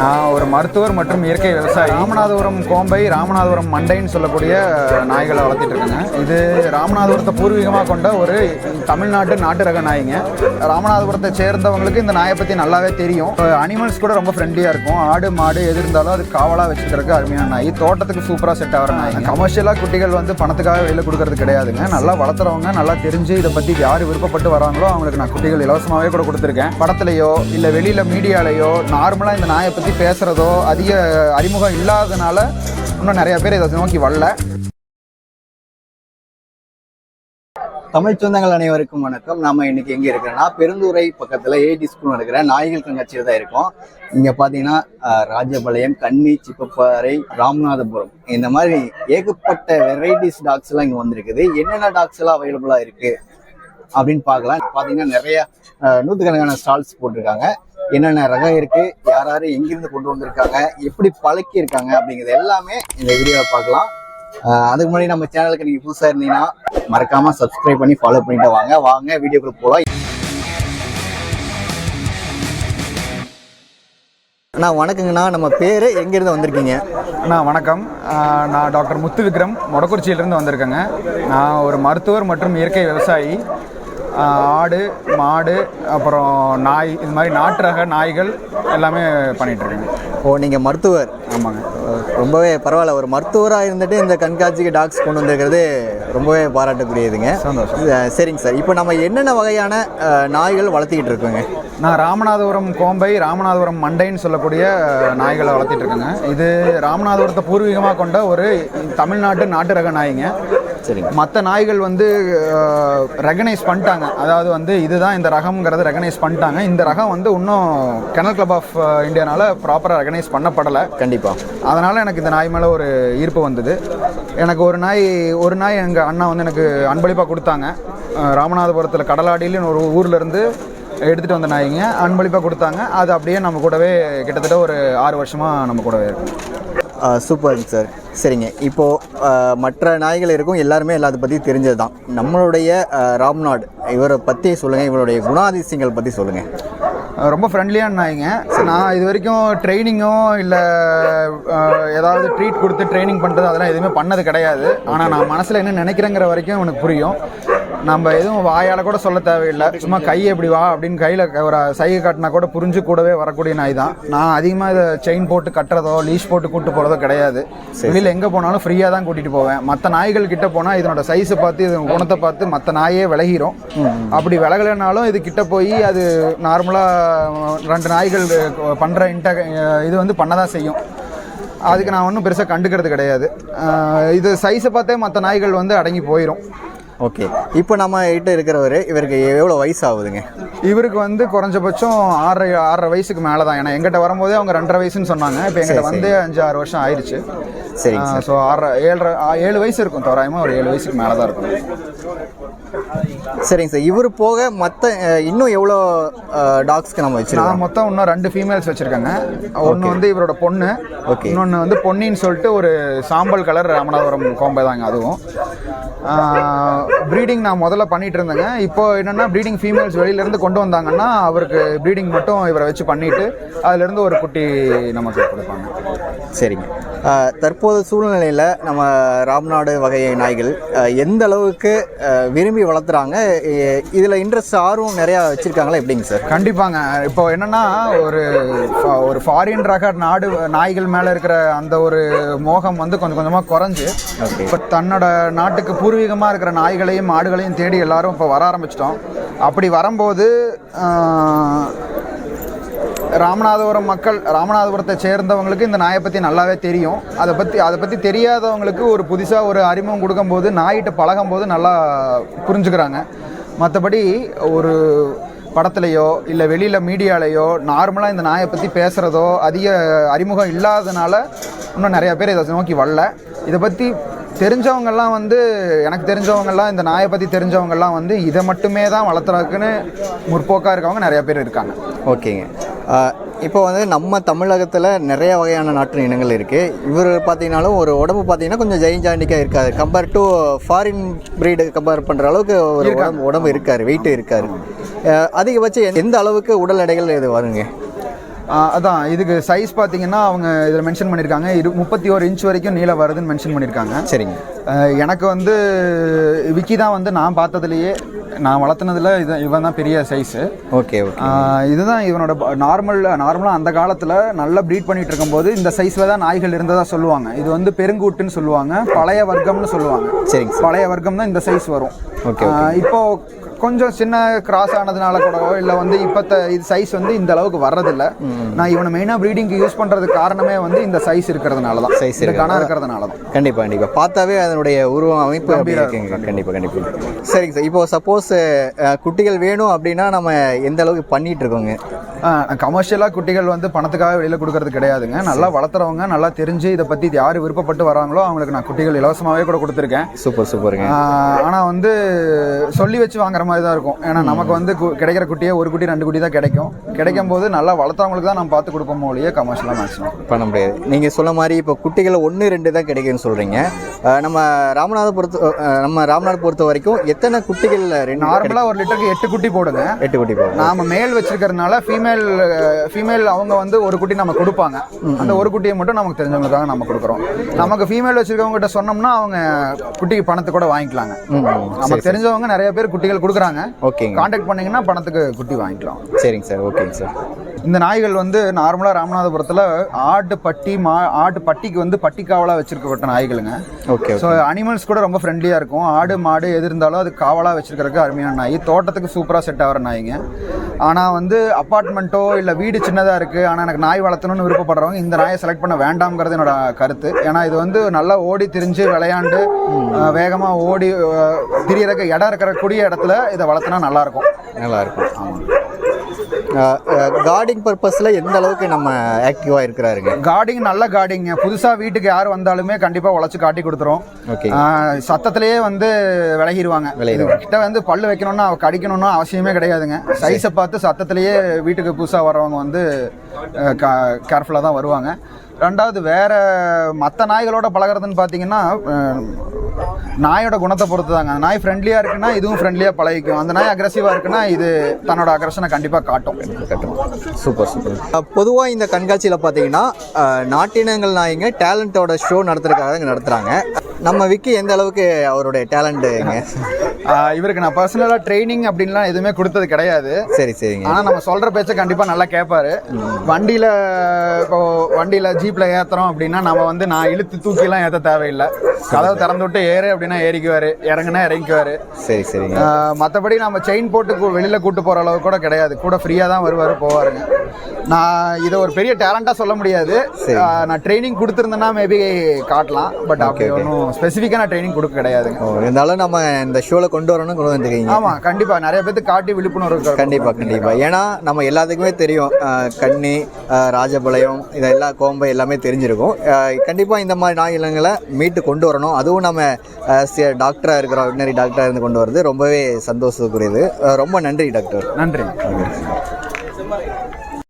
நான் ஒரு மருத்துவர் மற்றும் இயற்கை விவசாயி. ராமநாதபுரம் கோம்பை ராமநாதபுரம் மண்டைன்னு சொல்லக்கூடிய நாய்களை வளர்த்திட்டு இருக்கேங்க. இது ராமநாதபுரத்தை பூர்வீகமாக கொண்ட ஒரு தமிழ்நாட்டு நாட்டு ரக நாய்ங்க. ராமநாதபுரத்தை சேர்ந்தவங்களுக்கு இந்த நாயை பற்றி நல்லாவே தெரியும். அனிமல்ஸ் கூட ரொம்ப ஃப்ரெண்ட்லியாக இருக்கும். ஆடு மாடு எது இருந்தாலும் அது காவலாக வச்சுக்கிறதுக்கு அருமையான நாய். தோட்டத்துக்கு சூப்பராக செட் ஆகிற நாய். கமர்ஷியலாக குட்டிகள் வந்து பணத்துக்காக வெளியில் கொடுக்கறது கிடையாதுங்க. நல்லா வளர்த்துறவங்க நல்லா தெரிஞ்சு இதை பற்றி யார் விருப்பப்பட்டு வராங்களோ அவங்களுக்கு நான் குட்டிகள் இலவசமாகவே கூட கொடுத்துருக்கேன். படத்துலையோ இல்லை வெளியில் மீடியாலேயோ நார்மலாக இந்த நாயை பற்றி பேசுகிறதோ அதிக அறிமுகம் இல்லாததுனால இன்னும் நிறைய பேர் இதை நோக்கி வரல. தமிழ் சொந்தங்கள் அனைவருக்கும் வணக்கம். நாம இன்னைக்கு எங்க இருக்கிறோம்னா பெருந்துறை பக்கத்துல ஏடி ஸ்கூல் நடக்கிற நாய்கள் கண்காட்சியில் தான் இருக்கோம். இங்க பாத்தீங்கன்னா ராஜபாளையம் கன்னி சிப்பப்பாறை ராமநாதபுரம் இந்த மாதிரி ஏகப்பட்ட வெரைட்டிஸ் டாக்ஸ் எல்லாம் இங்க வந்திருக்குது. என்னென்ன டாக்ஸ் எல்லாம் அவைலபிளா இருக்கு அப்படின்னு பார்க்கலாம். பாத்தீங்கன்னா நிறைய நூற்றுக்கணக்கான ஸ்டால்ஸ் போட்டிருக்காங்க. என்னென்ன ரகம் இருக்கு யார் யாரு எங்கிருந்து கொண்டு வந்திருக்காங்க எப்படி பழக்கி இருக்காங்க அப்படிங்கிறது எல்லாமே இந்த வீடியோவை பார்க்கலாம். அதுக்கு முன்னாடி நம்ம சேனலுக்கு நீங்க புதுசாக இருந்தீங்கன்னா மறக்காம சப்ஸ்கிரைப் பண்ணி ஃபாலோ பண்ணிட்டு வாங்க. வாங்க வீடியோக்குள்ள போகலாம் அண்ணா வணக்கங்கண்ணா. நம்ம பேர் எங்கேருந்து வந்திருக்கீங்க? அண்ணா வணக்கம். நான் டாக்டர் முத்து விக்ரம் மொடக்குறிச்சியிலேருந்து வந்திருக்கேங்க. நான் ஒரு மருத்துவர் மற்றும் இயற்கை விவசாயி. ஆடு மாடு அப்புறம் நாய் இது மாதிரி நாட்டு ரக நாய்கள் எல்லாமே பண்ணிட்டு ஓ நீங்கள் மருத்துவர். ஆமாங்க. ரொம்பவே பரவாயில்ல. ஒரு மருத்துவராக இருந்துட்டு இந்த கண்காட்சிக்கு டாக்ஸ் கொண்டு வந்திருக்கிறது ரொம்பவே பாராட்டக்கூடியதுங்க. சந்தோஷம். சரிங்க சார். இப்போ நம்ம என்னென்ன வகையான நாய்கள் வளர்த்திக்கிட்டு இருக்கோங்க? நான் ராமநாதபுரம் கோம்பை ராமநாதபுரம் மண்டைன்னு சொல்லக்கூடிய நாய்களை வளர்த்திட்டு இருக்கேங்க இது ராமநாதபுரத்தை பூர்வீகமாக கொண்ட ஒரு தமிழ்நாட்டு நாட்டு ரக நாய்ங்க. சரிங்க. மற்ற நாய்கள் வந்து ரெகனைஸ் பண்ணிட்டாங்க. அதாவது வந்து இதுதான் இந்த ரகம்ங்கிறத ரெகனைஸ் பண்ணிட்டாங்க. இந்த ரகம் வந்து இன்னும் கெனல் கிளப் ஆஃப் இந்தியானால ப்ராப்பராக ரெகனைஸ் பண்ணப்படலை. கண்டிப்பா. அதனால் எனக்கு இந்த நாய் மேலே ஒரு ஈர்ப்பு வந்தது. எனக்கு ஒரு நாய் ஒரு நாய் எங்கள் அண்ணா வந்து எனக்கு அன்பளிப்பாக கொடுத்தாங்க. ராமநாதபுரத்தில் கடலாடியிலும் ஒரு ஊர்லேருந்து எடுத்துகிட்டு வந்த நாய்ங்க. அன்பளிப்பாக கொடுத்தாங்க. அது அப்படியே நம்ம கூடவே கிட்டத்தட்ட ஒரு ஆறு வருஷமாக நம்ம கூடவே இருக்கும் சூப்பருங்க சார். சரிங்க. இப்போது மற்ற நாய்கள் இருக்கும். எல்லாருமே எல்லாத்த பற்றி தெரிஞ்சது தான் நம்மளுடைய ராம்நாட் இவரை பற்றி சொல்லுங்கள் இவருடைய குணாதிசயங்கள் பற்றி சொல்லுங்கள் ரொம்ப ஃப்ரெண்ட்லியான நாய்ங்க நான் இது வரைக்கும் ட்ரைனிங்கோ இல்லை ஏதாவது ட்ரீட் கொடுத்து ட்ரைனிங் பண்ணுறது அதெல்லாம் எதுவுமே பண்ணது கிடையாது. ஆனால் நான் மனசில் என்ன நினைக்கிறேங்கிற வரைக்கும் எனக்கு புரியும். நம்ம எதுவும் வாயால் கூட சொல்ல தேவையில்லை. சும்மா கை எப்படி வா அப்படின்னு கையில் ஒரு சைகை காட்டினா கூட புரிஞ்சு கூடவே வரக்கூடிய நாய் தான். நான் அதிகமாக இதை செயின் போட்டு கட்டுறதோ லீஷ் போட்டு கூட்டு போகிறதோ கிடையாது. வெளியில் எங்கே போனாலும் ஃப்ரீயாக தான் கூட்டிகிட்டு போவேன். மற்ற நாய்கள் கிட்ட போனால் இதனோட சைஸை பார்த்து இதன் குணத்தை பார்த்து மற்ற நாயே விலகிரும். அப்படி விலகலைனாலும் இது கிட்ட போய் அது நார்மலாக ரெண்டு நாய்கள் பண்ணுற இன்ட இது வந்து பண்ண தான் செய்யும். அதுக்கு நான் ஒன்றும் பெருசாக கண்டுக்கிறது கிடையாது. இது சைஸை பார்த்தே மற்ற நாய்கள் வந்து அடங்கி போயிடும் ஓகே. இப்போ நம்ம கிட்ட இருக்கிறவர் இவருக்கு எவ்வளோ வயசு ஆகுதுங்க இவருக்கு வந்து குறைஞ்சபட்சம் ஆறரை ஆறரை வயசுக்கு மேலே தான் ஏன்னா எங்கிட்ட வரும்போதே அவங்க ரெண்டரை வயசுன்னு சொன்னாங்க. இப்போ எங்கிட்ட வந்து அஞ்சு ஆறு வருஷம் ஆயிடுச்சு. சரிங்க ஸோ ஆறரை ஏழரை ஏழு வயசு இருக்கும். தோராயமாக ஒரு ஏழு வயசுக்கு மேலே தான் இருக்கும். சரிங்க சார். இவர் போக மற்ற இன்னும் எவ்வளோ டாக்ஸ்க்கு நம்ம வச்சிருக்கோம்? மொத்தம் இன்னும் ரெண்டு ஃபீமேல்ஸ் வச்சிருக்கேங்க. ஒன்று வந்து இவரோட பொண்ணு. Okay. இன்னொன்று வந்து பொன்னின்னு சொல்லிட்டு ஒரு சாம்பல் கலர் ராமநாதபுரம் கோம்பை தாங்க அதுவும். ப்ரீடிங் நான் முதல்ல பண்ணிட்டு இருந்தேங்க. இப்போ என்னன்னா ப்ரீடிங் ஃபீமேல்ஸ் வெளியிலேருந்து கொண்டு வந்தாங்கன்னா அவருக்கு ப்ரீடிங் மட்டும் இவரை வச்சு பண்ணிட்டு அதுலேருந்து ஒரு குட்டி நமக்கு கொடுப்பாங்க. சரிங்க. அஹ், தற்போது சூழ்நிலையில் நம்ம ராம்நாடு வகை நாய்கள் எந்த அளவுக்கு விரும்பி வளர்த்துறாங்க இதில் இன்ட்ரெஸ்ட் ஆர்வம் நிறையா வச்சுருக்காங்களா எப்படிங்க சார்? கண்டிப்பாங்க. இப்போ என்னன்னா ஒரு ஒரு ஃபாரின் ரக நாடு நாய்கள் மேலே இருக்கிற அந்த ஒரு மோகம் வந்து கொஞ்சம் கொஞ்சமாக குறைஞ்சு. இப்போ தன்னோட நாட்டுக்கு பூர்வீகமாக இருக்கிற நாய்களையும் மாடுகளையும் தேடி எல்லாரும் இப்போ வர ஆரம்பிச்சிட்டோம். அப்படி வரும்போது ராமநாதபுரம் மக்கள் ராமநாதபுரத்தை சேர்ந்தவங்களுக்கு இந்த நாயை பற்றி நல்லாவே தெரியும். அதை பற்றி அதை பற்றி தெரியாதவங்களுக்கு ஒரு புதுசாக ஒரு அறிமுகம் கொடுக்கும்போது நாயிட்ட பழகும்போது நல்லா புரிஞ்சுக்கிறாங்க. மற்றபடி ஒரு படத்துலையோ இல்லை வெளியில் மீடியாலேயோ நார்மலாக இந்த நாயை பற்றி பேசுகிறதோ அதிக அறிமுகம் இல்லாததுனால இன்னும் நிறையா பேர் இதை நோக்கி வரல. இதை பற்றி தெரிஞ்சவங்கெல்லாம் வந்து எனக்கு தெரிஞ்சவங்கெல்லாம் இந்த நாயை பற்றி தெரிஞ்சவங்கெல்லாம் வந்து இதை மட்டுமே தான் வளர்த்துறதுக்குன்னு முற்போக்காக இருக்கவங்க நிறைய பேர் இருக்காங்க. ஓகேங்க. இப்போ வந்து நம்ம தமிழகத்தில் நிறைய வகையான நாட்டு இனங்கள் இருக்குது இவர் பார்த்தீங்கன்னாலும் ஒரு உடம்பு பார்த்தீங்கன்னா கொஞ்சம் ஜெயிஞ்சாண்டிக்காக இருக்காது compare to foreign breed compare பண்ணுற அளவுக்கு ஒரு உடம்பு உடம்பு இருக்காரு வெயிட் இருக்காரு. அதிகபட்சம் எந்த- அளவுக்கு உடல் எடைகள் இது வருங்க? அதான் இதுக்கு சைஸ் பார்த்தீங்கன்னா அவங்க இதில் மென்ஷன் பண்ணியிருக்காங்க இரு முப்பத்தி ஒரு இன்ச் வரைக்கும் நீளம் வருதுன்னு மென்ஷன் பண்ணியிருக்காங்க சரிங்க. எனக்கு வந்து விக்கி தான் வந்து நான் பார்த்ததுலேயே நான் வளர்த்துனதுல இது இவன் தான் பெரிய சைஸு ஓகே ஓகே. இதுதான் இவனோட நார்மல் நார்மலாக அந்த காலத்தில் நல்லா ப்ரீட் பண்ணிட்டு இருக்கும்போது இந்த சைஸில் தான் நாய்கள் இருந்ததா சொல்லுவாங்க. இது வந்து பெருங்கூட்டுன்னு சொல்லுவாங்க பழைய வர்க்கம்னு சொல்லுவாங்க. சரிங்க சார். பழைய வர்க்கம் தான் இந்த சைஸ் வரும். ஆஹ் இப்போ கொஞ்சம் சின்ன கிராஸ் ஆனதுனால கூடவோ இல்லை வந்து இப்போத்த இது சைஸ் வந்து இந்த அளவுக்கு வர்றதில்ல. நான் இவனை மெயினாக ப்ரீடிங்க்கு யூஸ் பண்ணுறதுக்கு காரணமே வந்து இந்த சைஸ் இருக்கிறதுனால தான். இந்த கணம் இருக்கிறதுனால. தான். கண்டிப்பா கண்டிப்பா. பார்த்தாவே அதனுடைய உருவம் அமைப்பு அப்படி இருக்குங்க. கண்டிப்பா கண்டிப்பா. சரிங்க சார். இப்போ சப்போஸ் குட்டிகள் வேணும் அப்படின்னா நம்ம எந்த அளவுக்கு பண்ணிட்டு இருக்கோங்க? கமர்ஷியலாக குட்டிகள் வந்து பணத்துக்காக வெளியில் கொடுக்கறது கிடையாதுங்க. நல்லா வளர்த்துறவங்க நல்லா தெரிஞ்சு இதை பற்றி யார் விருப்பப்பட்டு வராங்களோ அவங்களுக்கு நான் குட்டிகள் இலவசமாகவே கூட கொடுத்துருக்கேன். சூப்பர் சூப்பருங்க. ஆனால் வந்து சொல்லி வச்சு வாங்குற மாதிரி தான் இருக்கும். ஏன்னா நமக்கு வந்து கிடைக்கிற குட்டியே ஒரு குட்டி ரெண்டு குட்டி தான் கிடைக்கும். கிடைக்கும் போது நல்லா வளர்த்தவங்களுக்கு தான் நம்ம பார்த்து கொடுப்போம் ஒழிய கமர்ஷியலாக மேக்ஸிமம் பண்ண முடியாது. நீங்க சொன்ன மாதிரி இப்போ குட்டிகள் ஒன்று ரெண்டு தான் கிடைக்குன்னு சொல்றீங்க. அஹ் நம்ம ராமநாதபுரத்து நம்ம ராமநாடு பொறுத்த வரைக்கும் எத்தனை குட்டிகள் நார்மலாக ஒரு லிட்டருக்கு எட்டு குட்டி போடுங்க. எட்டு குட்டி போகும் நாம மேல் வச்சிருக்கிறதுனால ஃபீமேல் ஃபீமேல் அவங்க வந்து ஒரு குட்டி நம்ம கொடுப்பாங்க. அந்த ஒரு குட்டியை மட்டும் நமக்கு தெரிஞ்சவங்களுக்காக நம்ம கொடுக்குறோம். நமக்கு ஃபீமேல் வச்சிருக்கவங்க கிட்ட சொன்னோம்னா அவங்க குட்டிக்கு பணத்தை கூட வாங்கிக்கலாங்க. நமக்கு தெரிஞ்சவங்க நிறைய பேர் குட்டிகள் கொடுக்குறாங்க ஓகேங்க. காண்டாக்ட் பண்ணீங்கன்னா பணத்துக்கு குட்டி வாங்கிக்கலாம். சரிங்க சார். ஓகேங்க சார். இந்த நாய்கள் வந்து நார்மலாக ராமநாதபுரத்தில் ஆட்டு பட்டி மா ஆட்டு பட்டிக்கு வந்து பட்டி காவலாக வச்சிருக்கப்பட்ட நாய்களுங்க. ஓகே ஸோ அனிமல்ஸ் கூட ரொம்ப ஃப்ரெண்ட்லியாக இருக்கும். ஆடு மாடு எது இருந்தாலும் அது காவலாக வச்சிருக்கிறதுக்கு அருமையான நாய். தோட்டத்துக்கு சூப்பராக செட் ஆகிற நாய்ங்க. ஆனால் வந்து அப்பார்ட்மெண்ட்டோ இல்லை வீடு சின்னதாக இருக்குது ஆனால் எனக்கு நாய் வளர்த்தணும்னு விருப்பப்படுறவங்க இந்த நாயை செலக்ட் பண்ண வேண்டாம்ங்கிறது என்னோட கருத்து. ஏன்னா இது வந்து நல்லா ஓடி திரிஞ்சு விளையாண்டு வேகமாக ஓடி அஹ், திரியறதுக்கு இடம் இருக்கிற கூடிய இடத்துல இதை வளர்த்துனா நல்லாயிருக்கும் நல்லா இருக்கும். கார்டிங் பர்பஸில் எந்த அளவுக்கு நம்ம ஆக்டிவாக இருக்கிறாருங்க? கார்டிங் நல்ல கார்டிங்க புதுசாக வீட்டுக்கு யார் வந்தாலுமே கண்டிப்பாக உழைச்சி காட்டி கொடுத்துரும். ஓகே சத்தத்திலேயே வந்து விலகிடுவாங்க. கிட்ட வந்து பல்லு வைக்கணும்னா அவ கடிக்கணும்னா அவசியமே கிடையாதுங்க. சைஸை பார்த்து சத்தத்திலேயே வீட்டுக்கு புதுசாக வர்றவங்க வந்து கேர்ஃபுல்லாக தான் வருவாங்க. ரெண்டாவது வேற மற்ற நாய்களோட பழகுறதுன்னு பார்த்தீங்கன்னா நாயோட குணத்தை பொறுத்து தாங்க அந்த நாய் ஃப்ரெண்ட்லியாக இருக்குன்னா இதுவும் ஃப்ரெண்ட்லியாக பழகிக்கும். அந்த நாய் அக்ரஸிவாக இருக்குன்னா இது தன்னோட அக்ரஷனை கண்டிப்பாக காட்டும். சூப்பர் சூப்பர் பொதுவாக இந்த கண்காட்சியில் பார்த்தீங்கன்னா நாட்டினங்கள் நாய்ங்க டேலண்ட்டோட ஷோ நடத்துறதுக்காக இங்கே நடத்துகிறாங்க நம்ம விக்கி எந்த அளவுக்கு அவருடைய டேலண்ட்டுங்க இவருக்கு நான் பர்சனலாக ட்ரைனிங் அப்படின்லாம் எதுவுமே கொடுத்தது கிடையாது. சரி சரிங்க. ஆனா நம்ம சொல்ற பேச்ச கண்டிப்பா நல்லா கேட்பாரு வண்டியில இப்போ வண்டியில ஜீப்ல ஏத்துறோம் அப்படின்னா நம்ம வந்து நான் இழுத்து தூக்கி எல்லாம் ஏத்த தேவையில்லை. கதவை திறந்து விட்டு ஏறு அப்படின்னா ஏறிக்குவாரு இறங்குனா இறங்கிக்குவாரு சரி சரிங்க. மத்தபடி நம்ம செயின் போட்டு கூ- வெளியில கூட்டு போற அளவு கூட கிடையாது. கூட ஃப்ரீயா தான் வருவாரு போவாருங்க. நான் இதை ஒரு பெரிய டேலண்டா சொல்ல முடியாது. நான் ட்ரைனிங் கொடுத்துருந்தேன்னா மேபி காட்டலாம். பட் அப்படி ஒன்றும் ஸ்பெசிஃபிக்கான ட்ரைனிங் கொடுக்க கிடையாதுங்க. ஓ இருந்தாலும் நம்ம இந்த ஷோவில் கொண்டு வரணும்னு கொண்டு வந்துருக்கீங்க ஆமா கண்டிப்பா. நிறைய பேருக்கு காட்டி விழிப்புணர்வு. கண்டிப்பாக கண்டிப்பாக ஏன்னா நம்ம எல்லாத்துக்குமே தெரியும். அஹ், ராஜபாளையம் இதெல்லாம் கோம்பை எல்லாமே தெரிஞ்சிருக்கும். கண்டிப்பாக இந்த மாதிரி நாய் இனங்களை மீட்டு கொண்டு வரணும். அதுவும் நம்ம டாக்டராக இருக்கிறோம் வெட்டினரி டாக்டராக இருந்து கொண்டு வரது ரொம்பவே சந்தோஷத்துக்குரியது. ரொம்ப நன்றி டாக்டர் நன்றி.